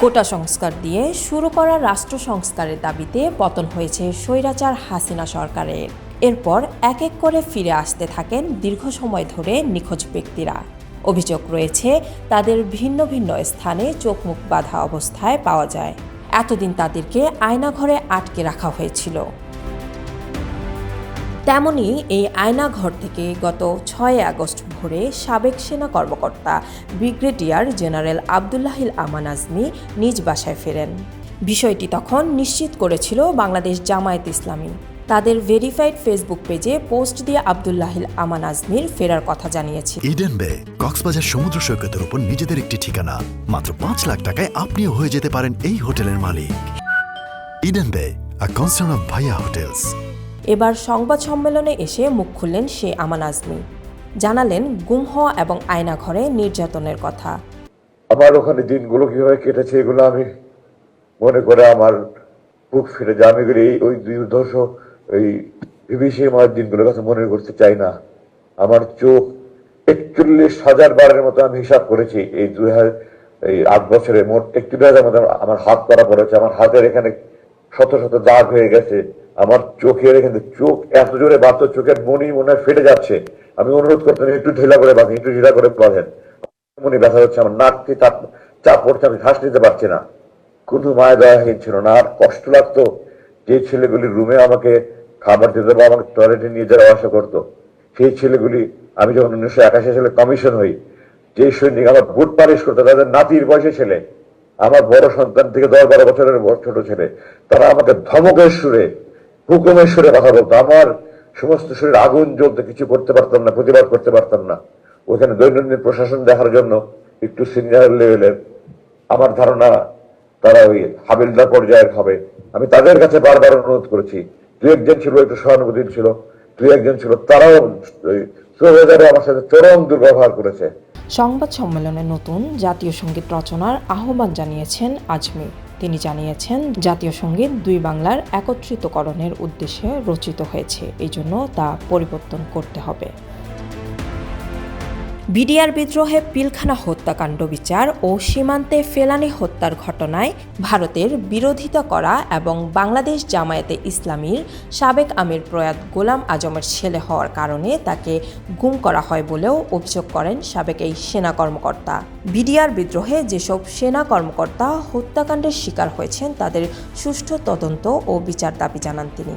কোটা সংস্কার দিয়ে শুরু করা রাষ্ট্র সংস্কারের দাবিতে পতন হয়েছে স্বৈরাচার হাসিনা সরকারের। এরপর এক এক করে ফিরে আসতে থাকেন দীর্ঘ সময় ধরে নিখোঁজ ব্যক্তিরা। অভিযোগ রয়েছে, তাদের ভিন্ন ভিন্ন স্থানে চোখ মুখ বাঁধা অবস্থায় পাওয়া যায়। এতদিন তাদেরকে আয়নাঘরে আটকে রাখা হয়েছিল। তেমনি এই আয়নাঘর থেকে গত ছয় আগস্ট ভোরে সাবেক সেনা কর্মকর্তা ব্রিগেডিয়ার জেনারেল আবদুল্লাহিল আমান আজমি নিজ বাসায় ফেরেন। বিষয়টি তখন নিশ্চিত করেছিল বাংলাদেশ জামায়াত ইসলামী। তাদের ভেরিফাইড ফেসবুক পেজে পোস্ট দিয়ে আবদুল্লাহিল আমান আজমির ফেরার কথা জানিয়েছে। ইডেন বে, কক্সবাজার সমুদ্র সৈকতের উপর নিজেদের একটি ঠিকানা। মাত্র পাঁচ লাখ টাকায় আপনিও হয়ে যেতে পারেন এই হোটেলের মালিক। Eden Bay a concern of Bhaiya hotels এবার সংবাদ সম্মেলনে এসে মুখ খুললেন সে আমান আজমি। জানালেন, গুম হওয়া এবং আয়নাঘরে নির্যাতনের কথা। আমার ওখানে দিনগুলো কীভাবে কেটেছে এগুলো আমি মনে করে আমার বুক ফিরে যায়। আমি এই, ওই দুর্দশ ওই বিভীষে আমার দিনগুলোর কথা মনে করতে চাই না। আমার চোখ একচল্লিশ হাজার বারের মতো আমি হিসাব করেছি এই দুই হাজার, এই আট বছরে। মোট একচল্লিশ হাজার মতো আমার হাত করা পড়েছে। আমার হাতের এখানে শত শত দাগ হয়ে গেছে। আমার চোখের এখানে চোখ এত জোরে বাড়তো, চোখের মনি মনে ফেটে যাচ্ছে। আমি অনুরোধ করতাম, একটু ঢিলা করে বাঁধেন, একটু ঢিলা করে বাঁধেন। মনে ব্যথা হচ্ছে, আমার নাককে চাপ চাপ পড়ছে, আমি শ্বাস নিতে পারছি না। কোনো মায়া দয়াহীন ছিল না, আর কষ্ট লাগতো। যে ছেলেগুলি রুমে আমাকে খাবার দিতে বা আমাকে টয়লেটে নিয়ে যাওয়া আসা করতো, সেই ছেলেগুলি আমি যখন উনিশশো একাশি সালে কমিশন হই, যে সৈনিক আমার বুট পালিশ করতো, তাদের নাতির বয়সে ছেলে, আমার বড় সন্তান থেকে দশ বারো বছরের ছোট ছেলে, তারা আমাকে ধমকের সুরে হুকুমের সুরে কথা বলতো। আমার সমস্ত শরীর আগুন জ্বলতে, কিছু করতে পারতাম না, প্রতিবাদ করতে পারতাম না। ওখানে দৈনন্দিন প্রশাসন দেখার জন্য একটু সিনিয়র লেভেলের আমার ধারণা তারা ওই হাবিলদার পর্যায়ের হবে। আমি তাদের কাছে বারবার অনুরোধ করেছি। দু একজন ছিল, একটু সহানুভূতি ছিল। দু একজন ছিল, তারাও আমার সাথে চরম দুর্ব্যবহার করেছে। সংবাদ সম্মেলনে নতুন জাতীয় সংগীত রচনার আহ্বান জানিয়েছেন আজমি। তিনি জানিয়েছেন, জাতীয় সংগীত দুই বাংলার একত্রিতকরণের উদ্দেশ্যে রচিত হয়েছে। এই জন্য তা পরিবর্তন করতে হবে। বিডিআর বিদ্রোহে পিলখানা হত্যাকাণ্ড বিচার ও সীমান্তে ফেলানি হত্যার ঘটনায় ভারতের বিরোধিতা করা এবং বাংলাদেশ জামায়াতে ইসলামীর সাবেক আমির প্রয়াত গোলাম আজমের ছেলে হওয়ার কারণে তাকে গুম করা হয় বলেও অভিযোগ করেন সাবেক এই সেনা কর্মকর্তা। বিডিআর বিদ্রোহে যেসব সেনা কর্মকর্তা হত্যাকাণ্ডের শিকার হয়েছেন তাদের সুষ্ঠু তদন্ত ও বিচার দাবি জানান তিনি।